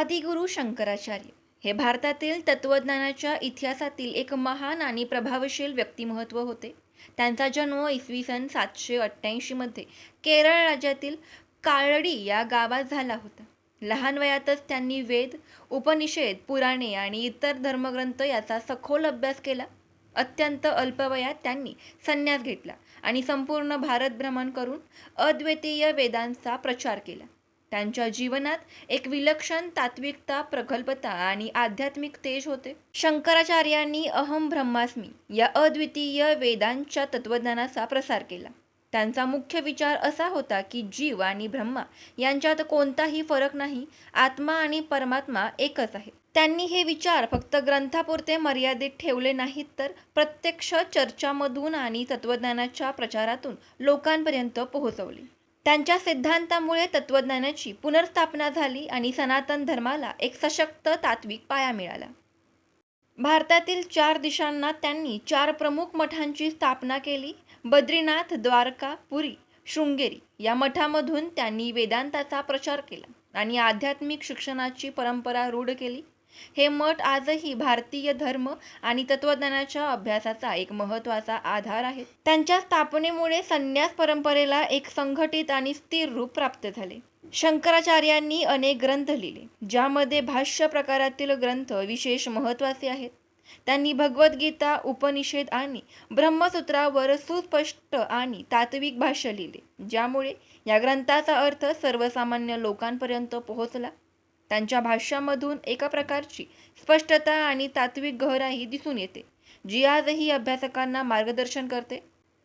आदिगुरु शंकराचार्य. हे भारतातील तत्वज्ञानाच्या इतिहासातील एक महान आणि प्रभावशील व्यक्तिमत्व होते. त्यांचा जन्म इसवी सन सातशे अठ्ठ्याऐंशीमध्ये केरळ राज्यातील काळडी या गावात झाला होता. लहान वयातच त्यांनी वेद उपनिषेद पुराणे आणि इतर धर्मग्रंथ याचा सखोल अभ्यास केला. अत्यंत अल्पवयात त्यांनी संन्यास घेतला आणि संपूर्ण भारत भ्रमण करून अद्वितीय वेदांचा प्रचार केला. त्यांच्या जीवनात एक विलक्षण तात्विकता प्रगल्भता आणि आध्यात्मिक तेज होते. शंकराचार्यांनी अहम ब्रह्मास्मी या अद्वितीय वेदांच्या तत्वज्ञानाचा प्रसार केला. त्यांचा मुख्य विचार असा होता की जीव आणि ब्रह्मा यांच्यात कोणताही फरक नाही आत्मा आणि परमात्मा एकच आहे. त्यांनी हे विचार फक्त ग्रंथापुरते मर्यादित ठेवले नाहीत तर प्रत्यक्ष चर्चामधून आणि तत्वज्ञानाच्या प्रचारातून लोकांपर्यंत पोहोचवले. त्यांच्या सिद्धांतामुळे तत्वज्ञानाची पुनर्स्थापना झाली आणि सनातन धर्माला एक सशक्त तात्विक पाया मिळाला. भारतातील चार दिशांना त्यांनी चार प्रमुख मठांची स्थापना केली. बद्रीनाथ द्वारका पुरी शृंगेरी या मठामधून त्यांनी वेदांताचा प्रचार केला आणि आध्यात्मिक शिक्षणाची परंपरा रूढ केली. हे मठ आजही भारतीय धर्म आणि तत्वज्ञानाच्या अभ्यासाचा एक महत्त्वाचा आधार आहे. त्यांच्या स्थापनेमुळे संन्यास परंपरेला एक संघटित आणि स्थिर रूप प्राप्त झाले. शंकराचार्यांनी अनेक ग्रंथ लिहिले ज्यामध्ये भाष्य प्रकारातील ग्रंथ विशेष महत्त्वाचे आहेत. त्यांनी भगवद्गीता उपनिषेद आणि ब्रह्मसूत्रावर सुस्पष्ट आणि तात्विक भाष्य लिहिले ज्यामुळे या ग्रंथाचा अर्थ सर्वसामान्य लोकांपर्यंत पोहोचला. त्यांच्या भाष्यामधून एका प्रकारची स्पष्टता आणि तात्विक गहराई दिसून येते जी आजही अभ्यासकांना मार्गदर्शन करते.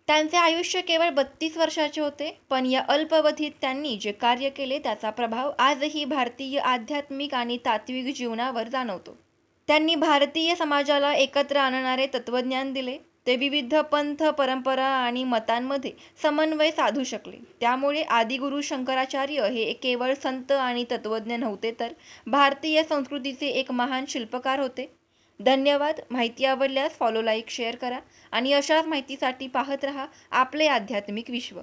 त्यांचे आयुष्य केवळ बत्तीस वर्षाचे होते पण या अल्पावधीत त्यांनी जे कार्य केले त्याचा प्रभाव आजही भारतीय आध्यात्मिक आणि तात्विक जीवनावर जाणवतो. त्यांनी भारतीय समाजाला एकत्र आणणारे तत्वज्ञान दिले ते विविध पंथ परंपरा आणि मतांमध्ये समन्वय साधू शकले. त्यामुळे आदिगुरु शंकराचार्य हे केवळ संत आणि तत्वज्ञ नव्हते तर भारतीय संस्कृतीचे एक महान शिल्पकार होते. धन्यवाद. माहिती आवडल्यास फॉलो लाईक शेअर करा आणि अशाच माहितीसाठी पाहत रहा आपले आध्यात्मिक विश्व.